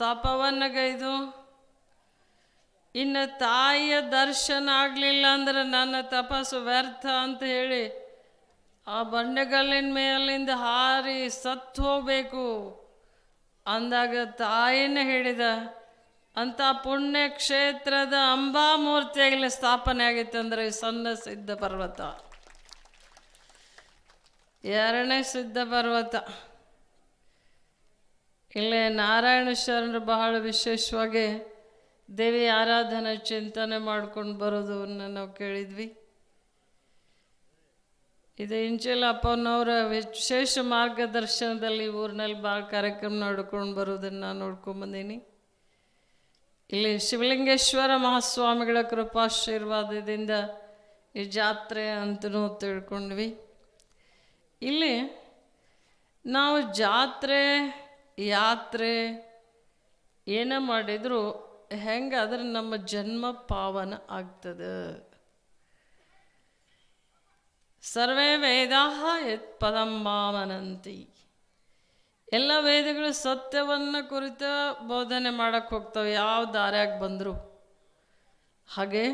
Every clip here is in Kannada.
ತಪವನ್ನು ಗೈದು ಇನ್ನು ತಾಯಿಯ ದರ್ಶನ ಆಗಲಿಲ್ಲ ಅಂದ್ರೆ ನನ್ನ ತಪಸ್ಸು ವ್ಯರ್ಥ ಅಂತ ಹೇಳಿ ಆ ಬಂಡೆಗಲ್ಲಿನ ಮೇಲಿಂದ ಹಾರಿ ಸತ್ತು ಹೋಗಬೇಕು ಅಂದಾಗ ತಾಯಿನೇ ಹೇಳಿದ ಅಂತ ಪುಣ್ಯ ಕ್ಷೇತ್ರದ ಅಂಬಾಮೂರ್ತಿಯಾಗಲಿ ಸ್ಥಾಪನೆ ಆಗಿತ್ತು ಅಂದರೆ ಸಣ್ಣ ಸಿದ್ಧ ಪರ್ವತ. ಎರಡನೇ ಸಿದ್ಧ ಪರ್ವತ. ಇಲ್ಲೇ ನಾರಾಯಣ ಶರಣರು ಬಹಳ ವಿಶೇಷವಾಗಿ ದೇವಿ ಆರಾಧನೆ ಚಿಂತನೆ ಮಾಡ್ಕೊಂಡು ಬರೋದನ್ನ ನಾವು ಕೇಳಿದ್ವಿ. ಇದು ಇಂಚಲ ಅಪ್ಪನವರ ವಿಶೇಷ ಮಾರ್ಗದರ್ಶನದಲ್ಲಿ ಊರಿನಲ್ಲಿ ಭಾಳ ಕಾರ್ಯಕ್ರಮ ನೋಡ್ಕೊಂಡು ಬರೋದನ್ನು ನಾನು ನೋಡ್ಕೊಂಬಂದೀನಿ ಇಲ್ಲಿ ಶಿವಲಿಂಗೇಶ್ವರ ಮಹಾಸ್ವಾಮಿಗಳ ಕೃಪಾಶೀರ್ವಾದದಿಂದ ಈ ಜಾತ್ರೆ ಅಂತಲೂ ತಿಳ್ಕೊಂಡ್ವಿ. ಇಲ್ಲಿ ನಾವು ಜಾತ್ರೆ ಯಾತ್ರೆ ಏನೇ ಮಾಡಿದರೂ ಹೆಂಗಾದ್ರೆ ನಮ್ಮ ಜನ್ಮ ಪಾವನ ಆಗ್ತದೆ. ಸರ್ವೇ ವೇದಾ ಯತ್ ಪದಂ ಮಾವನಂತಿ. ಎಲ್ಲ ವೇದಗಳು ಸತ್ಯವನ್ನು ಕುರಿತ ಬೋಧನೆ ಮಾಡಕ್ಕೆ ಹೋಗ್ತವೆ, ಯಾವ ದಾರ್ಯಾಗ ಬಂದರು. ಹಾಗೆ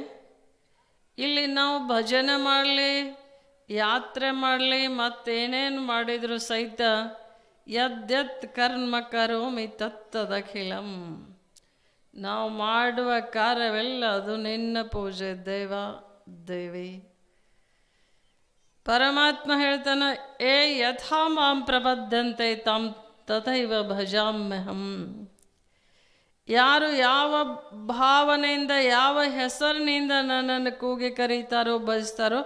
ಇಲ್ಲಿ ನಾವು ಭಜನೆ ಮಾಡಲಿ, ಯಾತ್ರೆ ಮಾಡಲಿ, ಮತ್ತೇನೇನು ಮಾಡಿದರೂ ಸಹಿತ ಯದ್ಯತ್ ಕರ್ಮ ಕರೋಮಿ ತತ್ತದಖಿಲಂ ನಾವು ಮಾಡುವ ಕಾರ್ಯವೆಲ್ಲ ಅದು ನಿನ್ನ ಪೂಜೆ ದೇವ, ದೇವಿ. ಪರಮಾತ್ಮ ಹೇಳ್ತಾನ, ಏ ಯಥಾ ಮಾಂ ಪ್ರಬದ್ಧಂತೆ ತಾಂ ತಥೈವ ಭಜಾಮ್ಯಹಂ. ಯಾರು ಯಾವ ಭಾವನೆಯಿಂದ, ಯಾವ ಹೆಸರಿನಿಂದ ನನ್ನನ್ನು ಕೂಗಿ ಕರೀತಾರೋ ಭಜಿಸ್ತಾರೋ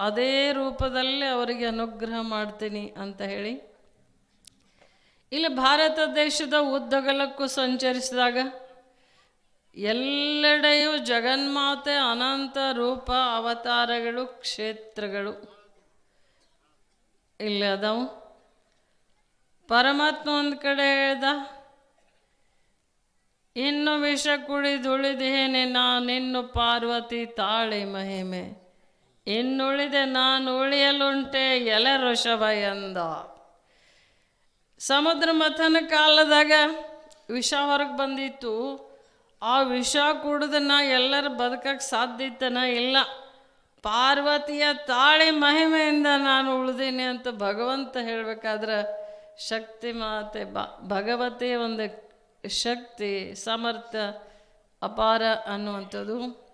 ಅದೇ ರೂಪದಲ್ಲಿ ಅವರಿಗೆ ಅನುಗ್ರಹ ಮಾಡ್ತೀನಿ ಅಂತ ಹೇಳಿ ಇಲ್ಲಿ, ಭಾರತ ದೇಶದ ಉದ್ದಗಲಕ್ಕೂ ಸಂಚರಿಸಿದಾಗ ಎಲ್ಲೆಡೆಯೂ ಜಗನ್ಮಾತೆ, ಅನಂತ ರೂಪ, ಅವತಾರಗಳು, ಕ್ಷೇತ್ರಗಳು ಇಲ್ಲಿ ಅದಾವು. ಪರಮಾತ್ಮ ಒಂದು ಕಡೆ ಹೇಳ್ದ, ಇನ್ನು ವಿಷ ಕುಡಿದುಳಿದೇನೆ ನಾನಿನ್ನು ಪಾರ್ವತಿ ತಾಳಿ ಮಹಿಮೆ. ಇನ್ನುಳಿದೆ ನಾನು ಉಳಿಯಲುಂಟೆ, ಎಲೆ ಋಷಭ ಎಂದ. ಸಮುದ್ರ ಮಥನ ಕಾಲದಾಗ ವಿಷ ಹೊರಗೆ ಬಂದಿತ್ತು. ಆ ವಿಷ ಕುಡಿದನ್ನ ಎಲ್ಲರ ಬದುಕಕ್ಕೆ ಸಾಧ್ಯ ಇತ್ತನ? ಇಲ್ಲ. ಪಾರ್ವತಿಯ ತಾಳಿ ಮಹಿಮೆಯಿಂದ ನಾನು ಉಳಿದೀನಿ ಅಂತ ಭಗವಂತ ಹೇಳಬೇಕಾದ್ರೆ, ಶಕ್ತಿ ಮಾತೆ ಬ ಭಗವತಿಯ ಒಂದು ಶಕ್ತಿ, ಸಮರ್ಥ, ಅಪಾರ ಅನ್ನುವಂಥದ್ದು.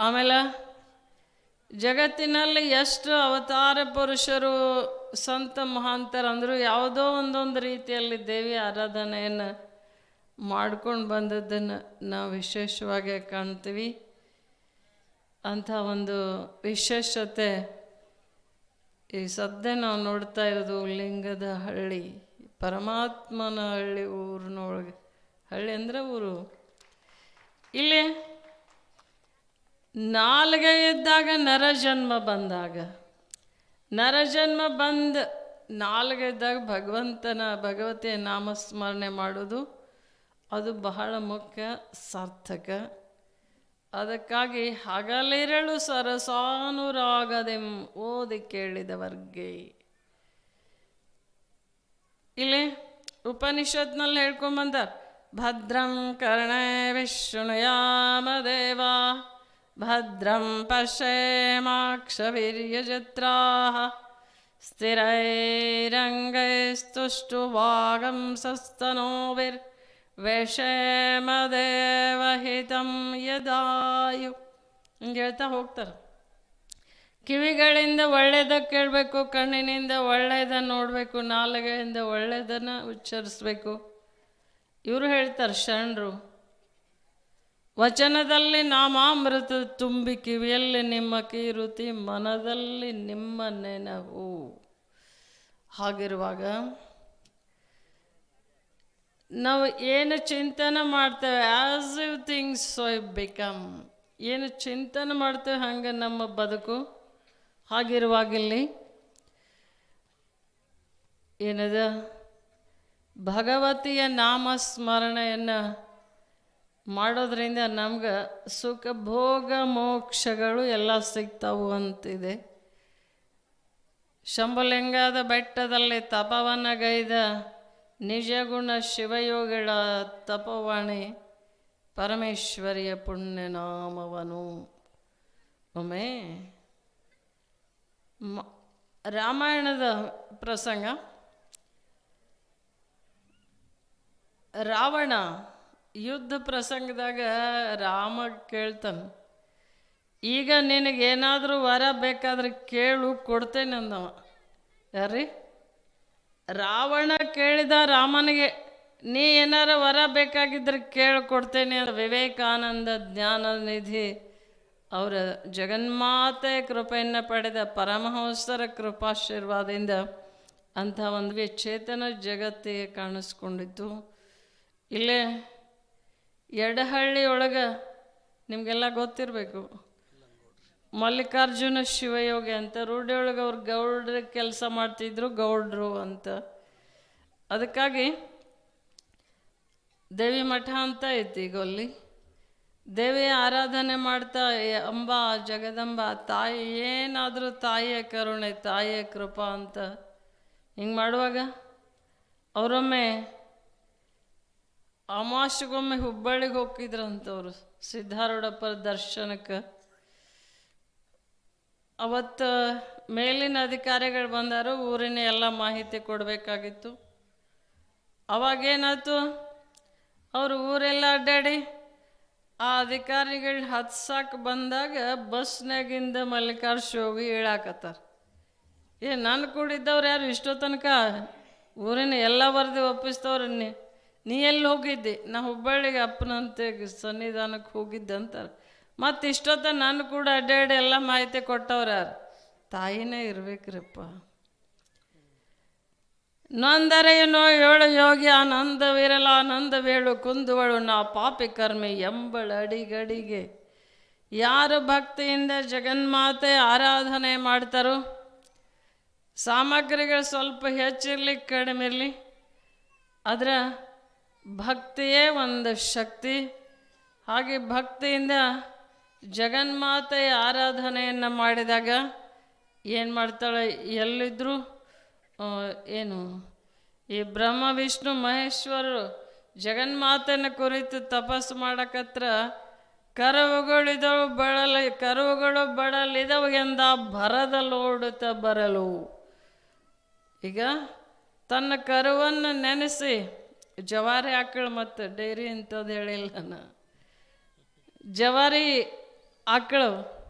ಆಮೇಲೆ ಜಗತ್ತಿನಲ್ಲಿ ಎಷ್ಟು ಅವತಾರ ಪುರುಷರು ಸಂತ ಮಹಾಂತರ ಅಂದರು ಯಾವುದೋ ಒಂದೊಂದು ರೀತಿಯಲ್ಲಿ ದೇವಿ ಆರಾಧನೆಯನ್ನು ಮಾಡ್ಕೊಂಡು ಬಂದದ್ದನ್ನು ನಾವು ವಿಶೇಷವಾಗಿ ಕಾಣ್ತೀವಿ. ಅಂಥ ಒಂದು ವಿಶೇಷತೆ ಈ ಸದ್ಯ ನಾವು ನೋಡ್ತಾ ಇರೋದು ಲಿಂಗದ ಹಳ್ಳಿ, ಪರಮಾತ್ಮನ ಹಳ್ಳಿ ಊರಿನೊಳಗೆ. ಹಳ್ಳಿ ಅಂದರೆ ಊರು. ಇಲ್ಲಿ ನಾಲ್ಗೆ ಇದ್ದಾಗ ನರ ಜನ್ಮ ಬಂದಾಗ ನರಜನ್ಮ ಬಂದ ನಾಲ್ಗೆದಾಗ ಭಗವಂತನ ಭಗವತಿಯ ನಾಮಸ್ಮರಣೆ ಮಾಡೋದು. ಅದು ಬಹಳ ಮುಖ್ಯ, ಸಾರ್ಥಕ. ಅದಕ್ಕಾಗಿ ಹಗಲಿರಳು ಸರಸಾನುರಾಗದೆಂ ಓದಿ ಕೇಳಿದವರ್ಗೆ. ಇಲ್ಲಿ ಉಪನಿಷತ್ನಲ್ಲಿ ಹೇಳ್ಕೊಂಡ್ಬಂದ ಭದ್ರಂ ಕರ್ಣೇ ವಿಷ್ಣುಯಾಮ ದೇವ ಭದ್ರಂ पश्येमाक्षवीर्यजत्राः ಸ್ಥಿರೈರಂಗೈಸ್ತುಷ್ಟುವಾಗಂ ಸಸ್ತನೋವಿರ್ ವಿಷೇಮದೇವಹಿತಂ ಯದಾಯು ಹಿಂಗೆ ಹೇಳ್ತಾ ಹೋಗ್ತಾರೆ. ಕಿವಿಗಳಿಂದ ಒಳ್ಳೇದ ಕೇಳಬೇಕು, ಕಣ್ಣಿನಿಂದ ಒಳ್ಳೆಯದ ನೋಡಬೇಕು, ನಾಲಿಗೆಯಿಂದ ಒಳ್ಳೆಯದನ್ನು ಉಚ್ಚರಿಸ್ಬೇಕು. ಇವರು ಹೇಳ್ತಾರೆ, ಶರಣರು ವಚನದಲ್ಲಿ ನಾಮಾಮೃತ ತುಂಬಿ ಕಿವಿಯಲ್ಲಿ ನಿಮ್ಮ ಕೀರುತಿ, ಮನದಲ್ಲಿ ನಿಮ್ಮ ನೆನಹು ಹಾಗಿರುವಾಗ ನಾವು ಏನು ಚಿಂತನೆ ಮಾಡ್ತೇವೆ as you things so become ಏನು ಚಿಂತನೆ ಮಾಡ್ತೇವೆ, ಹಂಗೆ ನಮ್ಮ ಬದುಕು. ಹಾಗಿರುವಾಗಿಲ್ಲಿ ಏನದ? ಭಗವತಿಯ ನಾಮಸ್ಮರಣೆಯನ್ನು ಮಾಡೋದ್ರಿಂದ ನಮ್ಗೆ ಸುಖ, ಭೋಗ, ಮೋಕ್ಷಗಳು ಎಲ್ಲ ಸಿಗ್ತಾವು ಅಂತಿದೆ. ಶಂಭುಲಿಂಗದ ಬೆಟ್ಟದಲ್ಲಿ ತಪವನಗೈದ ಗೈದ ನಿಜಗುಣ ಶಿವಯೋಗಿಗಳ ತಪವಾಣಿ ಪರಮೇಶ್ವರಿಯ ಪುಣ್ಯನಾಮವನು. ಒಮ್ಮೆ ರಾಮಾಯಣದ ಪ್ರಸಂಗ. ರಾವಣ ಯುದ್ಧ ಪ್ರಸಂಗದಾಗ ರಾಮ ಕೇಳ್ತಾನೆ, ಈಗ ನಿನಗೇನಾದರೂ ವರ ಬೇಕಾದ್ರೆ ಕೇಳು, ಕೊಡ್ತೇನೆ ಅಂದವ. ಯಾರೀ ರಾವಣ ಕೇಳಿದ ರಾಮನಿಗೆ, ನೀ ಏನಾರ ವರ ಬೇಕಾಗಿದ್ರೆ ಕೇಳಿ, ಕೊಡ್ತೇನೆ ಅಂತ ವಿವೇಕಾನಂದ ಜ್ಞಾನ ನಿಧಿ ಅವರ ಜಗನ್ಮಾತೆ ಕೃಪೆಯನ್ನು ಪಡೆದ ಪರಮಹಂಸರ ಕೃಪಾಶೀರ್ವಾದದಿಂದ ಅಂಥ ಒಂದು ವಿಚೇತನ ಜಗತ್ತಿಗೆ ಕಾಣಿಸ್ಕೊಂಡಿತ್ತು. ಇಲ್ಲೇ ಎಡಹಳ್ಳಿ ಒಳಗೆ ನಿಮಗೆಲ್ಲ ಗೊತ್ತಿರಬೇಕು. ಮಲ್ಲಿಕಾರ್ಜುನ ಶಿವಯೋಗಿ ಅಂತ ರೂಢಿಯೊಳಗೆ ಅವ್ರು ಗೌಡ್ರ ಕೆಲಸ ಮಾಡ್ತಿದ್ರು ಗೌಡ್ರು ಅಂತ. ಅದಕ್ಕಾಗಿ ದೇವಿ ಮಠ ಅಂತ ಐತಿ ಈಗ ಅಲ್ಲಿ. ದೇವಿಯ ಆರಾಧನೆ ಮಾಡ್ತಾ ಅಂಬಾ, ಜಗದಂಬ, ತಾಯಿ ಏನಾದರೂ ತಾಯಿಯ ಕರುಣೆ, ತಾಯಿಯ ಕೃಪಾ ಅಂತ ಹಿಂಗೆ ಮಾಡುವಾಗ ಅವರೊಮ್ಮೆ ಅಮಾವಾಸ್ಯಗೊಮ್ಮೆ ಹುಬ್ಬಳ್ಳಿಗೆ ಹೋಗಿದ್ರಂತವ್ರು ಸಿದ್ಧಾರೂಢಪ್ಪರ ದರ್ಶನಕ್ಕೆ. ಅವತ್ತು ಮೇಲಿನ ಅಧಿಕಾರಿಗಳು ಬಂದರು, ಊರಿನ ಎಲ್ಲ ಮಾಹಿತಿ ಕೊಡಬೇಕಾಗಿತ್ತು. ಅವಾಗೇನಾಯ್ತು? ಅವರು ಊರೆಲ್ಲ ಅಡ್ಡಾಡಿ, ಆ ಅಧಿಕಾರಿಗಳು ಹತ್ಸಾಕ ಬಂದಾಗ ಬಸ್ನಾಗಿಂದ ಮಲ್ಲಿಕಾರ್ಜುನ ಹೋಗಿ ಇಳಾಕತ್ತಾರ ಏ, ನಾನು ಕೂಡಿದ್ದವ್ರು ಯಾರು ಇಷ್ಟೋ ತನಕ ಊರಿನ ಎಲ್ಲ ವರದಿ ಒಪ್ಪಿಸ್ತವ್ರು ನೀ ಎಲ್ಲಿ ಹೋಗಿದ್ದೆ? ನಾ ಹುಬ್ಬಳ್ಳಿಗೆ ಅಪ್ಪನಂತೆ ಸನ್ನಿಧಾನಕ್ಕೆ ಹೋಗಿದ್ದೆ ಅಂತಾರೆ. ಮತ್ತು ಇಷ್ಟೊತ್ತ ನಾನು ಕೂಡ ಅಡ್ಡಾಡಿ ಎಲ್ಲ ಮಾಹಿತಿ ಕೊಟ್ಟವ್ರು ತಾಯಿನೇ ಇರ್ಬೇಕ್ರಪ್ಪ. ನೊಂದರೆಯನೋ ಏಳು ಯೋಗಿ ಆನಂದ ವಿರಲ ಆನಂದ ವೇಳು ಕುಂದುವಳು ನಾ ಪಾಪಿ ಕರ್ಮಿ ಎಂಬಳ ಅಡಿಗಡಿಗೆ. ಯಾರು ಭಕ್ತಿಯಿಂದ ಜಗನ್ಮಾತೆ ಆರಾಧನೆ ಮಾಡ್ತಾರೋ? ಸಾಮಗ್ರಿಗಳು ಸ್ವಲ್ಪ ಹೆಚ್ಚಿರಲಿ ಕಡಿಮೆ ಇರಲಿ ಅದರ ಭಕ್ತಿಯೇ ಒಂದು ಶಕ್ತಿ. ಹಾಗೆ ಭಕ್ತಿಯಿಂದ ಜಗನ್ಮಾತೆಯ ಆರಾಧನೆಯನ್ನು ಮಾಡಿದಾಗ ಏನು ಮಾಡ್ತಾಳೆ? ಎಲ್ಲಿದ್ದರೂ ಏನು, ಈ ಬ್ರಹ್ಮ, ವಿಷ್ಣು ಮಹೇಶ್ವರರು ಜಗನ್ಮಾತೆನ ಕುರಿತು ತಪಸ್ಸು ಮಾಡಕತ್ರ ಕರುವುಗಳಿದವು ಬಳಲ, ಕರುವುಗಳು ಬಳಲಿದವು ಎಂದ ಭರದಲೋಡುತ್ತ ಬರಲು. ಈಗ ತನ್ನ ಕರುವನ್ನು ನೆನೆಸಿ ಜವಾರಿ ಆಕಳು ಮತ್ತು ಡೈರಿ ಅಂಥದ್ದು ಹೇಳಿಲ್ಲ ನಾನು ಜವಾರಿ ಆಕಳು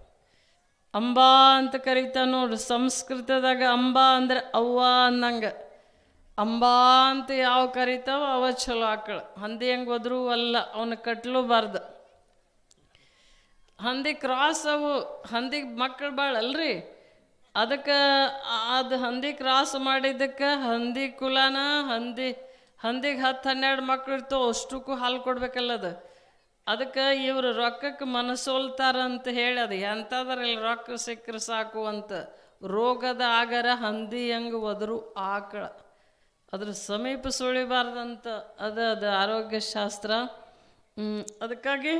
ಅಂಬಾ ಅಂತ ಕರೀತಾ ನೋಡು ಸಂಸ್ಕೃತದಾಗ ಅಂಬಾ ಅಂದ್ರೆ ಅವ್ವ ಅನ್ನಂಗೆ. ಅಂಬಾ ಅಂತ ಯಾವ ಕರಿತಾವ ಅವ ಚಲೋ ಆಕಳು. ಹಂದಿ ಹೆಂಗೆ ಹೋದ್ರೂ ಅಲ್ಲ ಅವನ್ನ ಕಟ್ಲೂಬಾರ್ದು ಹಂದಿ ಕ್ರಾಸ್ ಅವು ಹಂದಿಗೆ ಮಕ್ಕಳು ಭಾಳ ಅಲ್ರಿ. ಅದಕ್ಕೆ ಅದು ಹಂದಿ ಕ್ರಾಸ್ ಮಾಡಿದ್ದಕ್ಕೆ ಹಂದಿ ಕುಲನ, ಹಂದಿ ಹಂದಿಗೆ ಹತ್ತು ಹನ್ನೆರಡು ಮಕ್ಳು ಇರ್ತವೆ ಅಷ್ಟಕ್ಕೂ ಹಾಲು ಕೊಡ್ಬೇಕಲ್ಲ ಅದು ಅದಕ್ಕೆ ಇವರು ರೊಕ್ಕಕ್ಕೆ ಮನಸೋಲ್ತಾರಂತ ಹೇಳಿ, ಅದು ಎಂಥದ್ರಲ್ಲಿ ರೊಕ್ಕ ಸಿಕ್ಕರೆ ಸಾಕು ಅಂತ. ರೋಗದ ಆಗರ ಹಂದಿ ಹೆಂಗೆ ಒದರು ಆಕಳ. ಅದ್ರ ಸಮೀಪ ಸುಳಿಬಾರ್ದಂತ, ಅದು ಅದು ಆರೋಗ್ಯ ಶಾಸ್ತ್ರ ಅದಕ್ಕಾಗಿ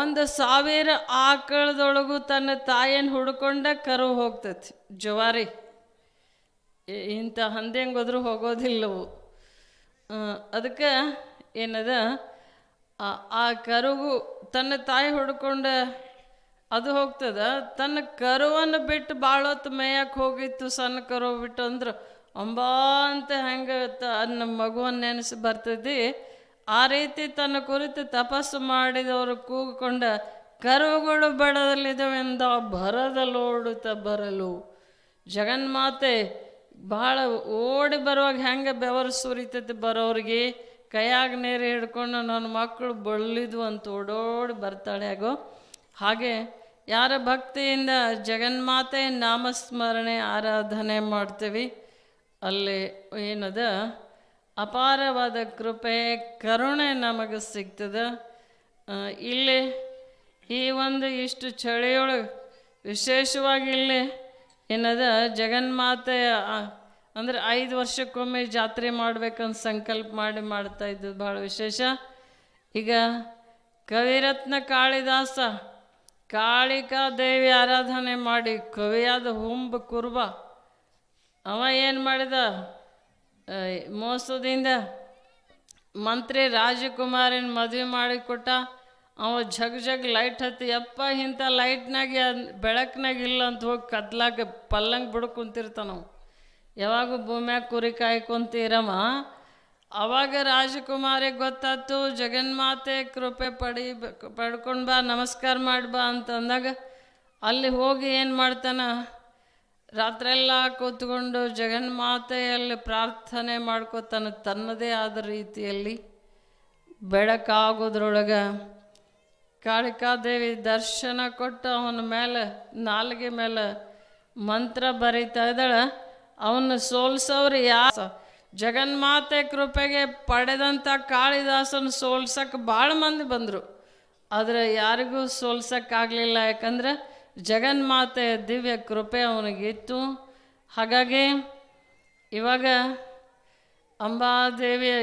ಒಂದು ಸಾವಿರ ಆಕಳದೊಳಗೂ ತನ್ನ ತಾಯಿಯನ್ನು ಹುಡ್ಕೊಂಡ ಕರು ಹೋಗ್ತೈತಿ. ಜವಾರಿ. ಇಂಥ ಹಂದಿ ಹೆಂಗೆ ಹೋಗೋದಿಲ್ಲವು. ಅದಕ್ಕೆ ಏನದ? ಆ- ಕರುಗೂ ತನ್ನ ತಾಯಿ ಹುಡ್ಕೊಂಡ ಅದು ಹೋಗ್ತದ? ತನ್ನ ಕರುವನ್ನು ಬಿಟ್ಟು ಭಾಳ ಹೊತ್ತು ಮೇಯಕ್ಕೆ ಹೋಗಿತ್ತು ಸಣ್ಣ ಕರು ಬಿಟ್ಟು ಅಂದ್ರೆ, ಅಂಬಾ ಅಂತ ಹೆಂಗೆ ತನ್ನ ಮಗುವನ್ನು ನೆನೆಸಿ ಬರ್ತೈತಿ ಆ ರೀತಿ ತನ್ನ ಕುರಿತು ತಪಸ್ಸು ಮಾಡಿದವರು ಕೂಗಿಕೊಂಡ, ಕರುಗಳು ಬಡದಲ್ಲಿದ್ದವೆಂದ ಭರದಲೋಡುತ್ತ ಬರಲು. ಜಗನ್ಮಾತೆ ಭಾಳ ಓಡಿ ಬರುವಾಗ ಹೆಂಗೆ ಬೆವರು ಸುರಿತೈತೆ ಬರೋರಿಗೆ ಕೈಯಾಗ ನೀರು ಹಿಡ್ಕೊಂಡು ನನ್ನ ಮಕ್ಕಳು ಬಳ್ಳಿದ್ವು ಅಂತ ಓಡೋಡಿ ಬರ್ತಾಳೆ. ಆಗೋ, ಹಾಗೆ ಯಾರ ಭಕ್ತಿಯಿಂದ ಜಗನ್ಮಾತೆ ನಾಮಸ್ಮರಣೆ ಆರಾಧನೆ ಮಾಡ್ತೀವಿ, ಅಲ್ಲಿ ಏನದ? ಅಪಾರವಾದ ಕೃಪೆ, ಕರುಣೆ ನಮಗೆ ಸಿಗ್ತದೆ. ಇಲ್ಲಿ ಈ ಒಂದು ಇಷ್ಟು ಚಳಿಯೊಳಗೆ ವಿಶೇಷವಾಗಿ ಇಲ್ಲಿ ಏನದ? ಜಗನ್ಮಾತೆಯ ಅಂದ್ರೆ ಐದು ವರ್ಷಕ್ಕೊಮ್ಮೆ ಜಾತ್ರೆ ಮಾಡ್ಬೇಕಂತ ಸಂಕಲ್ಪ ಮಾಡಿ ಮಾಡ್ತಾ ಇದ್ದು ಭಾಳ ವಿಶೇಷ. ಈಗ ಕವಿರತ್ನ ಕಾಳಿದಾಸ, ಕಾಳಿಕಾ ದೇವಿ ಆರಾಧನೆ ಮಾಡಿ ಕವಿಯಾದ ಹುಂಬ ಕುರುಬ, ಅವ ಏನು ಮಾಡಿದ? ಮೋಸದಿಂದ ಮಂತ್ರಿ ರಾಜಕುಮಾರಿನ ಮದುವೆ ಮಾಡಿಕೊಟ್ಟ ಅವ ಜಗ್ ಜಗ್ ಲೈಟ್ ಹತ್ತಿ, ಯಪ್ಪ ಇಂಥ ಲೈಟ್ನಾಗೆ ಬೆಳಕಿನಾಗ ಇಲ್ಲ ಅಂತ ಹೋಗಿ ಕದ್ಲಾಕ ಪಲ್ಲಂಗೆ ಬಿಡು ಕುಂತಿರ್ತಾನ ನಾವು ಯಾವಾಗೂ ಭೂಮ್ಯಾಗ ಕುರಿ ಕಾಯ್ಕೊಂತೀರಮ್ಮ? ಅವಾಗ ರಾಜಕುಮಾರಿಗೆ ಗೊತ್ತಾಯ್ತು ಜಗನ್ಮಾತೆ ಕೃಪೆ ಪಡಿ ಪಡ್ಕೊಂಡು ಬಾ, ನಮಸ್ಕಾರ ಮಾಡಿ ಬಾ ಅಂತಂದಾಗ ಅಲ್ಲಿ ಹೋಗಿ ಏನು ಮಾಡ್ತಾನ? ರಾತ್ರೆಲ್ಲ ಕೂತ್ಕೊಂಡು ಜಗನ್ಮಾತೆಯಲ್ಲಿ ಪ್ರಾರ್ಥನೆ ಮಾಡ್ಕೋತಾನೆ ತನ್ನದೇ ಆದ ರೀತಿಯಲ್ಲಿ ಬೆಳಕಾಗೋದ್ರೊಳಗೆ ಕಾಳಿಕಾದೇವಿ ದರ್ಶನ ಕೊಟ್ಟು ಅವನ ಮೇಲೆ, ನಾಲಿಗೆ ಮೇಲೆ ಮಂತ್ರ ಬರೀತಾ ಇದ್ದಾಳೆ. ಅವನ್ನ ಸೋಲ್ಸೋರು ಯಾ ಜಗನ್ಮಾತೆ ಕೃಪೆಗೆ ಪಡೆದಂಥ ಕಾಳಿದಾಸನ ಸೋಲ್ಸಕ್ಕೆ ಭಾಳ ಮಂದಿ ಬಂದರು. ಆದರೆ ಯಾರಿಗೂ ಸೋಲ್ಸೋಕ್ಕಾಗಲಿಲ್ಲ ಯಾಕಂದ್ರೆ ಜಗನ್ಮಾತೆ ದಿವ್ಯ ಕೃಪೆ ಅವನಿಗಿತ್ತು ಹಾಗಾಗಿ ಇವಾಗ ಅಂಬಾದೇವಿಯ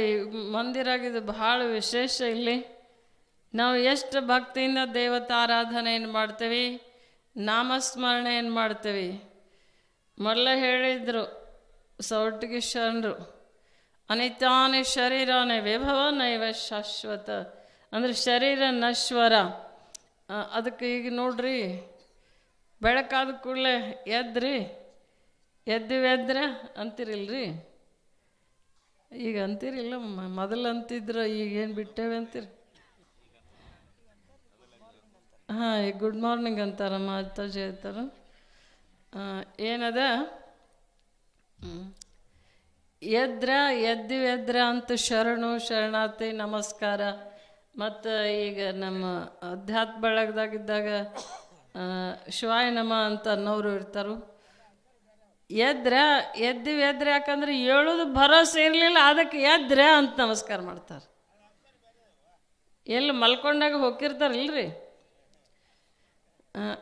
ಮಂದಿರಾಗಿದ್ದು ಭಾಳ ವಿಶೇಷ ಇಲ್ಲಿ. ನಾವು ಎಷ್ಟು ಭಕ್ತಿಯಿಂದ ದೇವತಾರಾಧನೆಯನ್ನು ಮಾಡ್ತೀವಿ, ನಾಮಸ್ಮರಣೆಯನ್ನು ಮಾಡ್ತೀವಿ. ಮೊದಲೇ ಹೇಳಿದರು, ಸೌಟಿಗೆ ಶರಣರು, ಅನಿತಾನಿ ಶರೀರನೇ ವಿಭವ ನೈವ ಶಾಶ್ವತ. ಅಂದರೆ ಶರೀರ ನಶ್ವರ. ಅದಕ್ಕೆ ಈಗ ನೋಡ್ರಿ, ಬೆಳಕಾದ ಕೂಡಲೇ ಎದ್ರಿ ಎದ್ದಿವೆದ್ರ ಅಂತಿರಿಲ್ರಿ. ಈಗ ಅಂತೀರಿಲ್ಲ ಮೊದಲು ಅಂತಿದ್ರು, ಈಗ ಏನು ಬಿಟ್ಟೇವೆ ಅಂತೀರಿ? ಹಾಂ, ಈಗ ಗುಡ್ ಮಾರ್ನಿಂಗ್ ಅಂತಾರಮ್ಮ ಮಾತಾಜಿ ಅಂತಾರ ಏನದ. ಎದ್ರ ಎದ್ದಿವೆದ್ರ ಅಂತ ಶರಣು, ಶರಣಾರ್ಥಿ, ನಮಸ್ಕಾರ. ಮತ್ತು ಈಗ ನಮ್ಮ ಅಧ್ಯಾತ್ಮ ಬಳಗದಾಗಿದ್ದಾಗ ಶಿವಾಯ ನಮ ಅಂತ ಅನ್ನೋರು ಇರ್ತಾರು. ಎದ್ರ ಎದ್ದಿವಿ ಎದ್ರ, ಯಾಕಂದ್ರೆ ಹೇಳೋದು ಭರೋಸೆ ಇರಲಿಲ್ಲ, ಅದಕ್ಕೆ ಎದ್ರ ಅಂತ ನಮಸ್ಕಾರ ಮಾಡ್ತಾರೆ. ಎಲ್ಲಿ ಮಲ್ಕೊಂಡಾಗ ಹೋಗಿರ್ತಾರಲ್ರಿ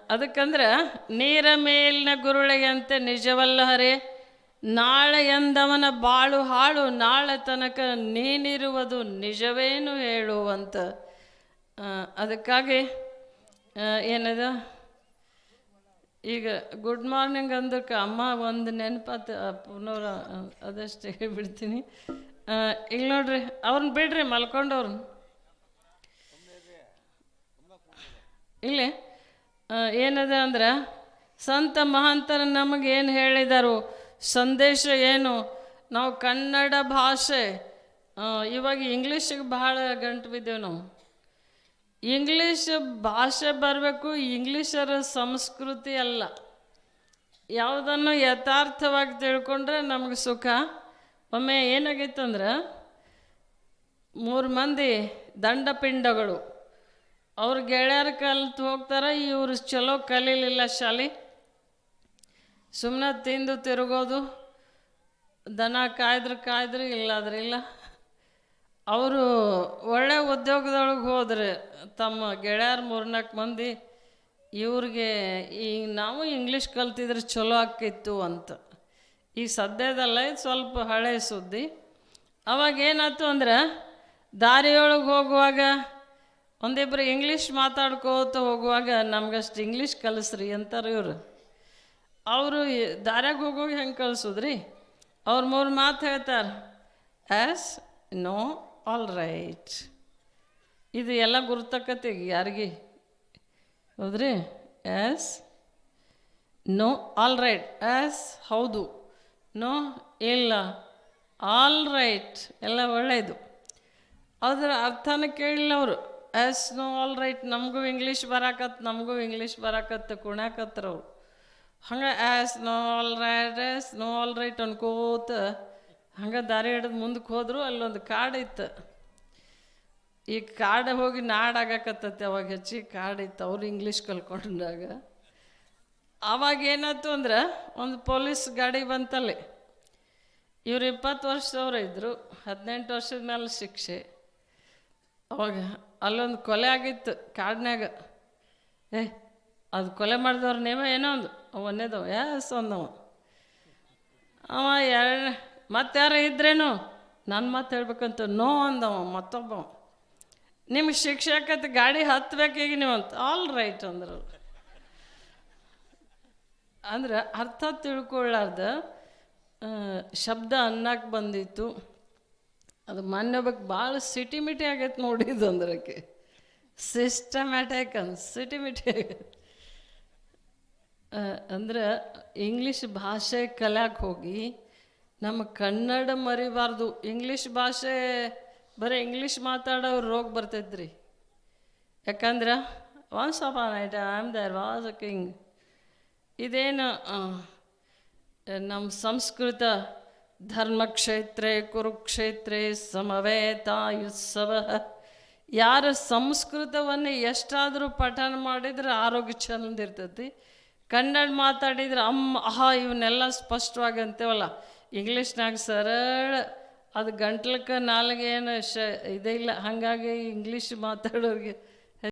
ಅದಕ್ಕಂದ್ರೆ, ನೀರ ಮೇಲಿನ ಗುರುಳೆಯಂತೆ ನಿಜವಲ್ಲ ನಾಳೆ ಎಂದವನ ಬಾಳು ಹಾಳು, ನಾಳೆ ತನಕ ನೀನಿರುವುದು ನಿಜವೇನು ಹೇಳುವಂತ. ಅದಕ್ಕಾಗಿ ಏನದ? ಈಗ ಗುಡ್ ಮಾರ್ನಿಂಗ್ ಅಂದಕ್ಕೆ ಅಮ್ಮ ಒಂದು ನೆನಪಾತ ಪುನರ್ ಅದಷ್ಟು ಹೇಳ್ಬಿಡ್ತೀನಿ. ಈಗ ನೋಡ್ರಿ ಅವ್ರನ್ನ ಬಿಡ್ರಿ ಮಲ್ಕೊಂಡವ್ರನ್ನ ಇಲ್ಲಿ? ಏನದ ಅಂದ್ರೆ, ಸಂತ ಮಹಾಂತರ ನಮಗೆ ಏನು ಹೇಳಿದರು? ಸಂದೇಶ ಏನು? ನಾವು ಕನ್ನಡ ಭಾಷೆ ಇವಾಗ ಇಂಗ್ಲೀಷಿಗೆ ಬಹಳ ಗಂಟು ಬಿದ್ದೇವೆ ನಾವು. ಇಂಗ್ಲೀಷ್ ಭಾಷೆ ಬರಬೇಕು ಇಂಗ್ಲೀಷರ ಸಂಸ್ಕೃತಿ ಅಲ್ಲ. ಯಾವುದನ್ನು ಯಥಾರ್ಥವಾಗಿ ತಿಳ್ಕೊಂಡ್ರೆ ನಮಗೆ ಸುಖ. ಒಮ್ಮೆ ಏನಾಗಿತ್ತಂದ್ರೆ ಮೂರು ಮಂದಿ ದಂಡಪಿಂಡಗಳು. ಅವ್ರ ಗೆಳೆಯರ ಕಲ್ತು ಹೋಗ್ತಾರೆ, ಇವರು ಚಲೋ ಕಲೀಲಿಲ್ಲ ಶಾಲೆ. ಸುಮ್ಮನೆ ತಿಂದು ತಿರುಗೋದು, ದನ ಕಾಯ್ದ್ರೆ ಕಾಯ್ದ್ರೆ ಇಲ್ಲಾದ್ರೆ ಇಲ್ಲ ಅವರು ಒಳ್ಳೆ ಉದ್ಯೋಗದೊಳಗೆ ಹೋದ್ರೆ ತಮ್ಮ ಗೆಳೆಯರ ಮೂರ್ನಾಲ್ಕು ಮಂದಿ, ಇವ್ರಿಗೆ ಈಗ ನಾವು ಇಂಗ್ಲೀಷ್ ಕಲ್ತಿದ್ರೆ ಚಲೋ ಆಕ್ಕಿತ್ತು ಅಂತ. ಈಗ ಸದ್ಯದಲ್ಲ ಸ್ವಲ್ಪ ಹಳೆ ಸುದ್ದಿ. ಅವಾಗ ಏನಾಯ್ತು ಅಂದ್ರೆ, ದಾರಿಯೊಳಗೆ ಹೋಗುವಾಗ ಒಂದಿಬ್ಬರು ಇಂಗ್ಲೀಷ್ ಮಾತಾಡ್ಕೋತ ಹೋಗುವಾಗ ನಮ್ಗಷ್ಟು ಇಂಗ್ಲೀಷ್ ಕಲಿಸ್ರಿ ಅಂತಾರೆ ಇವರು. ಅವರು ದಾರ್ಯಾಗ ಹೋಗೋಗಿ ಹೆಂಗೆ ಕಲಿಸೋದ್ರಿ ಅವ್ರು ಮೂರು ಮಾತು ಹೇಳ್ತಾರೆ. ಎಸ್ ನೋ ಆಲ್ ರೈಟ್ ಇದು ಎಲ್ಲ ಗುರ್ತಕತ್ತೆ ಯಾರಿಗೆ? ಹೌದ್ರಿ? Yes no all right yes ಹೌದು. ನೋ ಇಲ್ಲ. ಆಲ್ ರೈಟ್ ಎಲ್ಲ ಒಳ್ಳೆಯದು ಅದರ ಅರ್ಥನ ಕೇಳಿಲ್ಲ ಅವರು. ಆ್ಯಸ್ ನೋ ಆಲ್ ರೈಟ್ ನಮಗೂ ಇಂಗ್ಲೀಷ್ ಬರಾಕತ್, ನಮಗೂ ಇಂಗ್ಲೀಷ್ ಬರಾಕತ್ತು ಕುಣಾಕತ್ರ ಹಂಗೆ as no all right yes no all right ಅನ್ಕೋತ ಹಂಗೆ ದಾರಿ ಹಿಡಿದು ಮುಂದಕ್ಕೆ ಹೋದ್ರು, ಅಲ್ಲೊಂದು ಕಾಡು ಇತ್ತು. ಈ ಕಾಡ ಹೋಗಿ ನಾಡಾಗಕತ್ತೈತೆ ಅವಾಗ ಹೆಚ್ಚಿ ಕಾಡು ಇತ್ತು, ಅವ್ರು ಇಂಗ್ಲೀಷ್ ಕಲ್ಕೊಂಡಾಗ. ಅವಾಗ ಏನಾಯ್ತು ಅಂದ್ರೆ, ಒಂದು ಪೊಲೀಸ್ ಗಾಡಿ ಬಂತಲ್ಲಿ. ಇವ್ರು ಇಪ್ಪತ್ತು ವರ್ಷದವ್ರು ಇದ್ದರು ಹದಿನೆಂಟು ವರ್ಷದ ಮೇಲೆ ಶಿಕ್ಷೆ. ಅವಾಗ ಅಲ್ಲೊಂದು ಕೊಲೆ ಆಗಿತ್ತು ಕಾಡಿನಾಗ ಏ, ಅದು ಕೊಲೆ ಮಾಡಿದವ್ರ ನೇಮ ಏನೋ ಒಂದು, ಒಂದೇದವ, ಯಸ್ ಅಂದವ ಅವ ಎರಡು ಮತ್ತಾರ ಇದ್ರೇನು ನನ್ನ ಮಾತು ಹೇಳ್ಬೇಕಂತ ನೋ ಅಂದವ ಮತ್ತೊಬ್ಬ ನಿಮ್ಗೆ ಶಿಕ್ಷಕತ್ ಗಾಡಿ ಹತ್ಬೇಕೀಗ ನೀವು ಅಂತ. ಆಲ್ ರೈಟ್ ಅಂದ್ರು. ಅಂದ್ರೆ ಅರ್ಥ ತಿಳ್ಕೊಳ್ಳಾರ್ದ ಶಬ್ದ ಅನ್ನಕ್ಕೆ ಬಂದಿತ್ತು. ಅದು ಮೊನ್ನೆ ಒಬ್ಬಕ್ಕೆ ಭಾಳ ಸಿಟಿ ಮಿಟಿ ಆಗೈತೆ ನೋಡಿದ್ದು ಅಂದ್ರಕ್ಕೆ ಸಿಸ್ಟಮ್ಯಾಟಿಕ್ ಅನ್ ಸಿಟಿ ಮಿಟಿ ಆಗೈತೆ. ಅಂದ್ರೆ ಇಂಗ್ಲೀಷ್ ಭಾಷೆ ಕಲಿಯಕ್ಕೆ ಹೋಗಿ ನಮ್ಮ ಕನ್ನಡ ಮರಿಬಾರ್ದು. ಇಂಗ್ಲೀಷ್ ಭಾಷೆ, ಬರೀ ಇಂಗ್ಲೀಷ್ ಮಾತಾಡೋರು ರೋಗ ಬರ್ತೈತ್ರಿ. ಯಾಕಂದ್ರೆ once on it I am there was a king ಇದೇನು ನಮ್ಮ ಸಂಸ್ಕೃತ ಧರ್ಮಕ್ಷೇತ್ರೆ ಕುರುಕ್ಷೇತ್ರೇ ಸಮವೇತಾಯುತ್ಸವ ಯಾರ ಸಂಸ್ಕೃತವನ್ನು ಎಷ್ಟಾದರೂ ಪಠನ ಮಾಡಿದರೆ ಆರೋಗ್ಯ ಚಂದ ಇರ್ತೈತಿ ಕನ್ನಡ ಮಾತಾಡಿದ್ರೆ ಅಮ್ಮ, ಆಹಾ ಇವನ್ನೆಲ್ಲ ಸ್ಪಷ್ಟವಾಗಿ ಅಂತೇವಲ್ಲ ಇಂಗ್ಲೀಷ್ನಾಗ ಸರಳ, ಅದು ಗಂಟ್ಲಕ್ಕೆ ನಾಲ್ಗೇನು ಶ ಇದೇ ಇಲ್ಲ ಹಾಗಾಗಿ ಇಂಗ್ಲೀಷ್ ಮಾತಾಡೋರಿಗೆ